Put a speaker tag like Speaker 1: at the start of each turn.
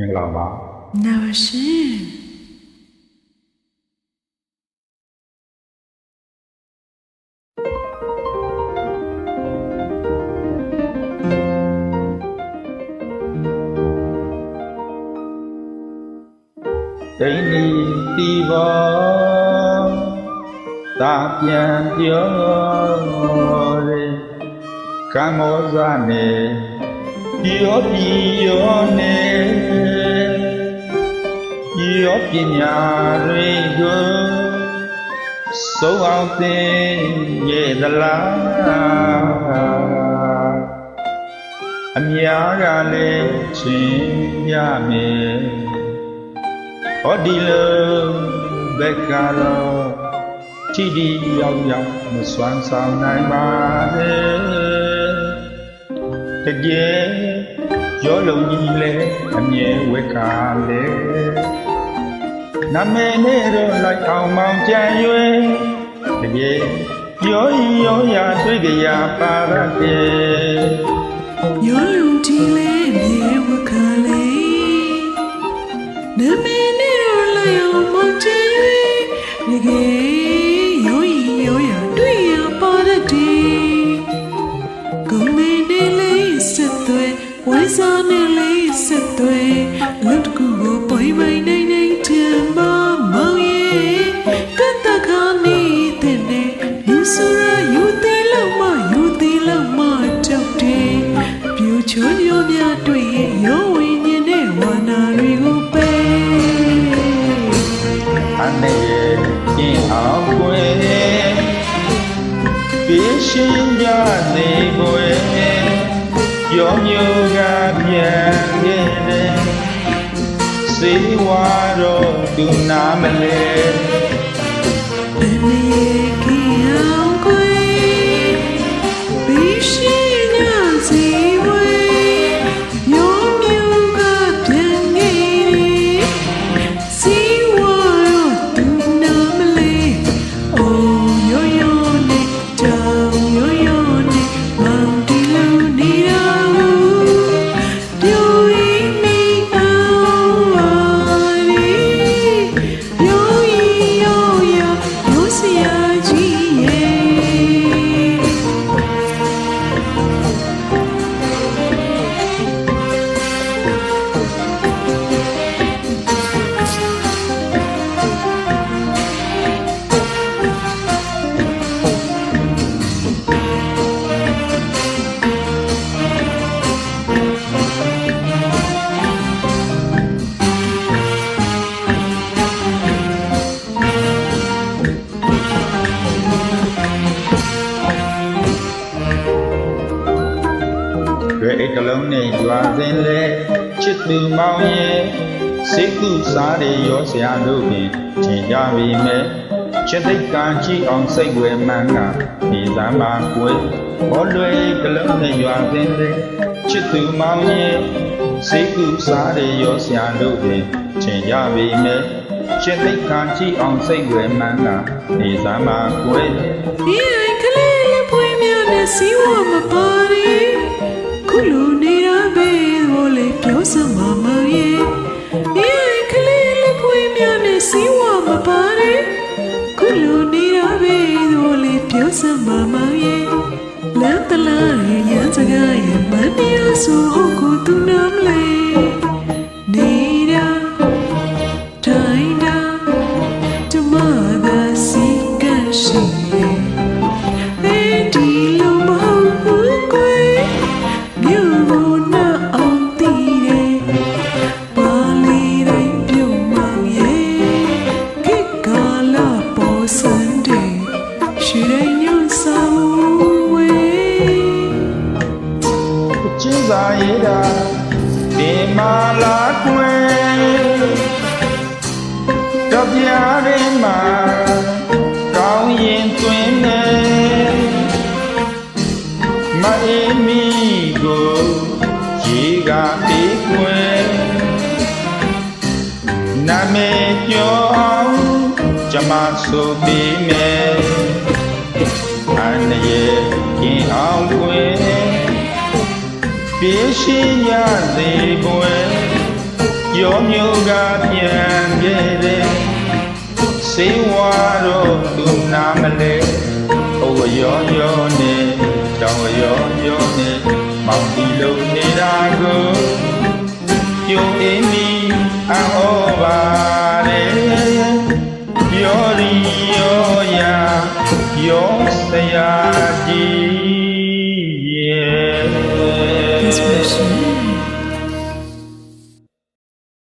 Speaker 1: မင်္ဂလာပါ
Speaker 2: နာပါရှင်
Speaker 1: ဒိဋ္ဌိတိဘောသာပြန်ပြောရဲကံမောဇနေယော ပိယောနေယောပညာတွေကိုသုံးအောင်သင်ရဲ့သလားအများကလည်းချင်းရမယ်ဟောဒီလိုဘက်ကတော့ချီဒီရောက်ရောက်မစွမ်းဆောင်နိုင်ပါနဲ့တကယ်ရောလုံးကြီးလဲအမြဲဝက်ကလဲ နမေနဲ့တော့လိုက်အောင်မောင်ကြံရွယ်တကယ်ရောရောရာတွေ့ကြရပါရဲ့
Speaker 2: ရော များတွေ့ရဲ့ရောဝိညာဉ်နဲ့ဝါနာတွေကိုပဲ
Speaker 1: အနေကျင်အောင်ွယ်ပြင်းရှင်းကြစေကွယ်ရောမျိုးကပြန်ခဲ့တဲ့စေဝါတော့သူနာမလဲ
Speaker 2: ဘယ်မရဲ့ သူမောင်ရဲ့စိ
Speaker 1: တ်ကူစားရရောဆရာတို့ပင်ချင်ကြပြီမဲ့ချစ်သိတ်ကံကြည့်အောင်စိတ်ဝဲမှန်းကဒီသမ်းပါကွယ်ဘောလွယ်ကလုံးနဲ့ရွာစင်းလဲချစ်သူမောင်ရဲ့စိတ်ကူစားရရောဆရာတို့ပင်ချင်ကြပြီမဲ့ချစ်သိတ်ကံကြည့်အောင်စိတ်ဝဲမှန်းကဒီသမ်းပါကွယ်
Speaker 2: ဒီအိမ်ကလေးလေးပွေးများနဲ့စီဝမပါရီ ပြောစမမရဲ့ဒီအိမ်ကလေးလေးပွေးများနဲ့စီဝမပါရီခုလူနေတာပဲဟိုလေပြောစမမရဲ့လမ်းတလားရဲ့ရန်စကားရဲ့မနီးဆိုဟုတ်ကိုသူ
Speaker 1: မာလာကွယ်ကြပြားရင်းမှာကောင်းရင်တွင်နေမအေးမီကိုရေကပြေးကွယ်နာမေကျော်အောင်ကျမဆိုပြီးမယ်အန္တရာယ်ကင်းအောင်ကွယ် ပြေးရှိရစေပွယ်ရောမျိုးကပြန်ခဲ့တယ်စေဝါတော့သူနာမလဲဟိုရောရောနဲ့တောင်ရောရောနဲ့မောင်ဒီလုံးနေတာကိုပြိုအင်းဒီအောပါတဲ့ရောရီရောရာရောစရာကြီး